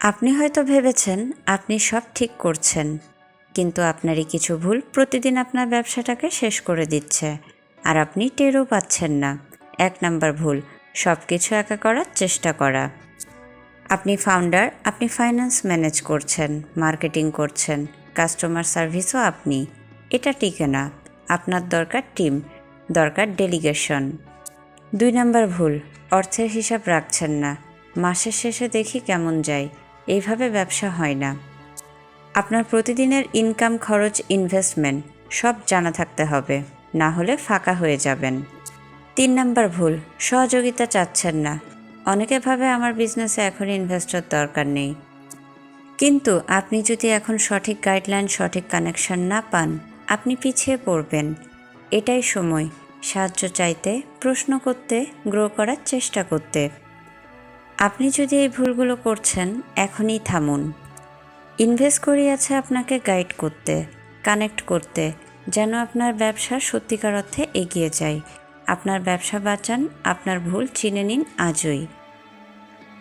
আপনি হয়তো ভেবেছেন আপনি সব ঠিক করছেন, কিন্তু আপনারই কিছু ভুল প্রতিদিন আপনার ব্যবসাটাকে শেষ করে দিচ্ছে, আর আপনি টেরও পাচ্ছেন না। এক নাম্বার ভুল সব কিছু একা করার চেষ্টা করা। আপনি ফাউন্ডার আপনি ফাইন্যান্স ম্যানেজ করছেন মার্কেটিং করছেন কাস্টমার সার্ভিসও আপনি। এটা টিকে না, আপনার দরকার টিম দরকার ডেলিগেশন দুই নাম্বার ভুল, অর্থের হিসাব রাখছেন না, মাসের শেষে দেখি কেমন যায়। এইভাবে ব্যবসা হয় না। আপনার প্রতিদিনের ইনকাম খরচ ইনভেস্টমেন্ট সব জানা থাকতে হবে, না হলে ফাঁকা হয়ে যাবেন। তিন নাম্বার ভুল, সহযোগিতা চাচ্ছেন না। অনেকে ভাবে আমার বিজনেসে এখন ইনভেস্টর দরকার নেই। কিন্তু আপনি যদি এখন সঠিক গাইডলাইন সঠিক কানেকশন না পান, আপনি পিছিয়ে পড়বেন। এটাই সময়, সাহায্য চাইতে, প্রশ্ন করতে গ্রো করার চেষ্টা করতে। আপনি যদি এই ভুলগুলো করছেন, এখনই থামুন। ইনভেস্ট করিয়াছে আপনাকে গাইড করতে, কানেক্ট করতে, যেন আপনার ব্যবসা সত্যিকার অর্থে এগিয়ে যায়। আপনার ব্যবসা বাঁচান, আপনার ভুল চিনে নিন আজই।